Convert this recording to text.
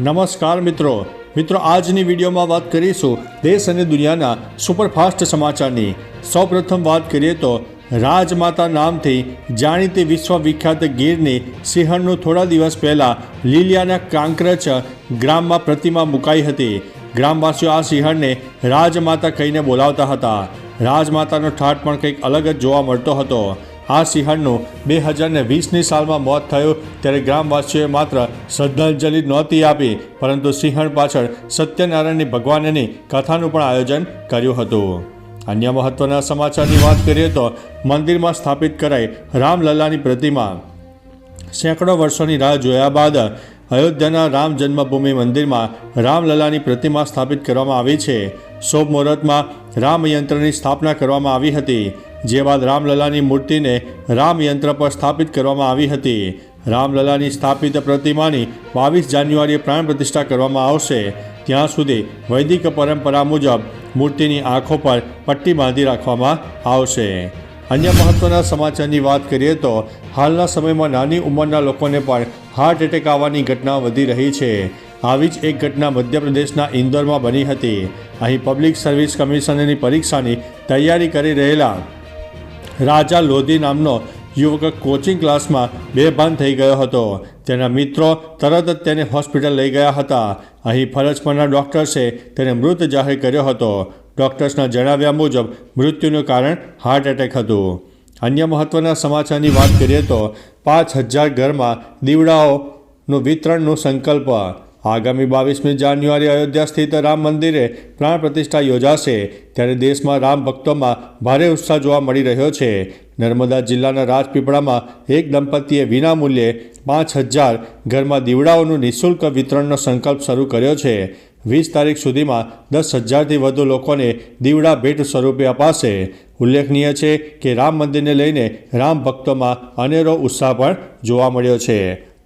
નમસ્કાર મિત્રો. મિત્રો, આજની વિડીયોમાં વાત કરીશું દેશ અને દુનિયાના સુપરફાસ્ટ સમાચારની. સૌપ્રથમ વાત કરીએ તો, રાજમાતા નામથી જાણીતી વિશ્વવિખ્યાત ગીરની સિંહણનું થોડા દિવસ પહેલાં લીલિયાના કાંકરચ ગ્રામમાં પ્રતિમા મુકાઈ હતી. ગ્રામવાસીઓ આ સિંહણને રાજમાતા કહીને બોલાવતા હતા. રાજમાતાનો ઠાટ પણ કંઈક અલગ જ જોવા મળતો હતો. આ સિંહણનું બે હજારને વીસની સાલમાં મોત થયું, ત્યારે ગ્રામવાસીઓએ માત્ર શ્રદ્ધાંજલિ નહોતી આપી, પરંતુ સિંહણ પાછળ સત્યનારાયણની ભગવાનની કથાનું પણ આયોજન કર્યું હતું. અન્ય મહત્વના સમાચારની વાત કરીએ તો મંદિરમાં સ્થાપિત કરાઈ રામલલ્લાની પ્રતિમા. સેંકડો વર્ષોની રાહ જોયા બાદ અયોધ્યાના રામ જન્મભૂમિ મંદિરમાં રામલલ્લાની પ્રતિમા સ્થાપિત કરવામાં આવી છે. શુભ મુહૂર્તમાં રામયંત્રની સ્થાપના કરવામાં આવી હતી. જે બાદ રામલલાની મૂર્તિને રામયંત્ર પર સ્થાપિત કરવામાં આવી હતી. રામલલાની સ્થાપિત પ્રતિમાની બાવીસ જાન્યુઆરીએ પ્રાણ પ્રતિષ્ઠા કરવામાં આવશે. ત્યાં સુધી વૈદિક પરંપરા મુજબ મૂર્તિની આંખો પર પટ્ટી બાંધી રાખવામાં આવશે. અન્ય મહત્વના સમાચારની વાત કરીએ તો, હાલના સમયમાં નાની ઉંમરના લોકોને પણ હાર્ટ એટેક આવવાની ઘટના વધી રહી છે. આવી જ એક ઘટના મધ્યપ્રદેશના ઇન્દોરમાં બની હતી. અહીં પબ્લિક સર્વિસ કમિશનરની પરીક્ષાની તૈયારી કરી રહેલા રાજા લોધી નામનો યુવક કોચિંગ ક્લાસમાં બેભાન થઈ ગયો હતો. તેના મિત્રો તરત જ તેને હોસ્પિટલ લઈ ગયા હતા. અહીં ફરજ પરના ડૉક્ટર્સે તેને મૃત જાહેર કર્યો હતો. ડૉક્ટર્સના જણાવ્યા મુજબ મૃત્યુનું કારણ હાર્ટ એટેક હતું. અન્ય મહત્ત્વના સમાચારની વાત કરીએ તો પાંચ હજાર ઘરમાં દીવડાઓનું વિતરણનું સંકલ્પ આગામી બાવીસમી જાન્યુઆરી અયોધ્યા સ્થિત રામ મંદિરે પ્રાણ પ્રતિષ્ઠા યોજાશે. ત્યારે દેશમાં રામ ભક્તોમાં ભારે ઉત્સાહ જોવા મળી રહ્યો છે. નર્મદા જિલ્લાના રાજપીપળામાં એક દંપતીએ વિનામૂલ્યે પાંચ હજાર ઘરમાં દીવડાઓનું નિઃશુલ્ક વિતરણનો સંકલ્પ શરૂ કર્યો છે. વીસ તારીખ સુધીમાં દસ હજારથી વધુ લોકોને દીવડા ભેટ સ્વરૂપે અપાશે. ઉલ્લેખનીય છે કે રામ મંદિરને લઈને રામ ભક્તોમાં અનેરો ઉત્સાહ પણ જોવા મળ્યો છે.